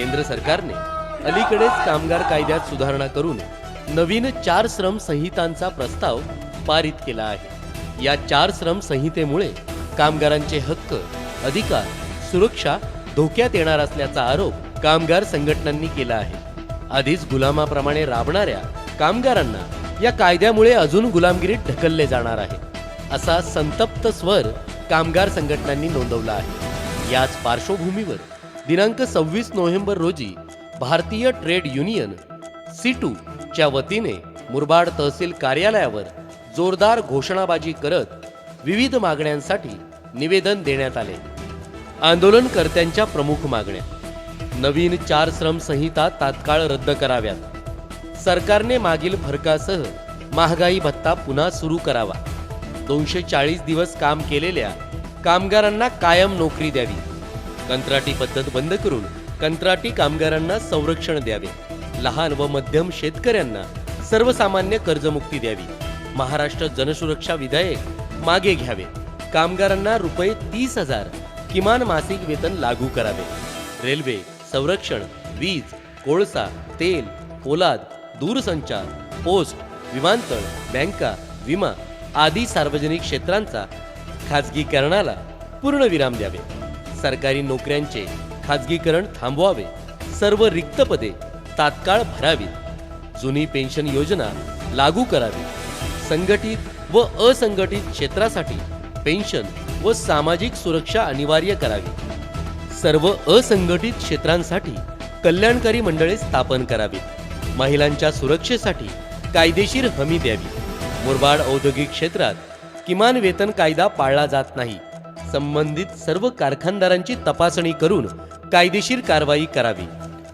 केंद्र सरकारने अलीकडेच कामगार कायद्यात सुधारणा करून नवीन चार श्रम संहितांचा प्रस्ताव पारित केला आहे. या चार श्रम संहितेमुळे कामगारांचे हक्क अधिकार सुरक्षा धोक्यात येणार असल्याचा आरोप कामगार संघटनांनी केला आहे. आधीच गुलामाप्रमाणे राबणाऱ्या कामगारांना या कायद्यामुळे अजून गुलामगिरीत ढकलले जाणार आहे असा संतप्त स्वर कामगार संघटनांनी नोंदवला आहे. याच पार्श्वभूमीवर दिनांक सव्वीस नोव्हेंबर रोजी भारतीय ट्रेड युनियन सीटू च्या वतीने मुरबाड तहसील कार्यालयावर जोरदार घोषणाबाजी करत विविध मागण्यांसाठी निवेदन देण्यात आले. आंदोलनकर्त्यांच्या प्रमुख मागण्या. नवीन चार श्रम संहिता तात्काळ रद्द कराव्यात. सरकारने मागील फरकासह महागाई भत्ता पुन्हा सुरू करावा. दोनशे चाळीस दिवस काम केलेल्या कामगारांना कायम नोकरी द्यावी. कंत्राटी पद्धत बंद करून कंत्राटी कामगारांना संरक्षण द्यावे. लहान व मध्यम शेतकऱ्यांना सर्वसामान्य कर्जमुक्ती द्यावी. महाराष्ट्र जनसुरक्षा विधेयक मागे घ्यावे. कामगारांना रुपये तीस हजार किमान मासिक वेतन लागू करावे. रेल्वे संरक्षण वीज कोळसा तेल पोलाद दूरसंचार पोस्ट विमानतळ बँका विमा आदी सार्वजनिक क्षेत्रांचा खाजगीकरणाला पूर्णविराम द्यावे. सरकारी नोकऱ्यांचे खाजगीकरण थांबवावे. सर्व रिक्त पदे तात्काळ भरावीत. जुनी पेन्शन योजना लागू करावी. संघटित व असंघटित क्षेत्रासाठी पेन्शन व सामाजिक सुरक्षा अनिवार्य करावी. सर्व असंघटित क्षेत्रांसाठी कल्याणकारी मंडळे स्थापन करावीत. महिलांच्या सुरक्षेसाठी कायदेशीर हमी द्यावी. मुरबाड औद्योगिक क्षेत्रात किमान वेतन कायदा पाळला जात नाही. संबंधित सर्व कारखानदारांची तपासणी करून कायदेशीर कारवाई करावी.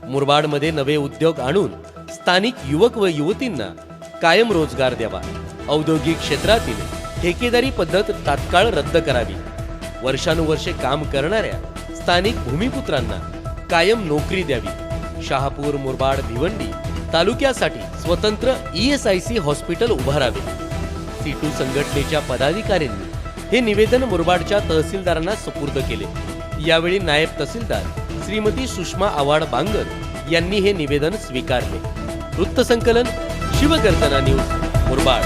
मुरबाडमध्ये नवे उद्योग आणून स्थानिक युवक व युवतींना कायम रोजगार द्यावा. औद्योगिक क्षेत्रातील ठेकेदारी पद्धत तात्काळ रद्द करावी. वर्षानुवर्षे काम करणाऱ्या स्थानिक भूमिपुत्रांना कायम नोकरी द्यावी. शहापूर मुरबाड भिवंडी तालुक्यासाठी स्वतंत्र E S I C hospital उभारावे. सीटू संघटनेच्या पदाधिकाऱ्यांनी हे निवेदन मुरबाडच्या तहसीलदारांना सुपूर्द केले. यावेळी नायब तहसीलदार श्रीमती सुषमा आवाड बांगर यांनी हे निवेदन स्वीकारले. वृत्तसंकलन शिवकर्तना न्यूज मुरबाड.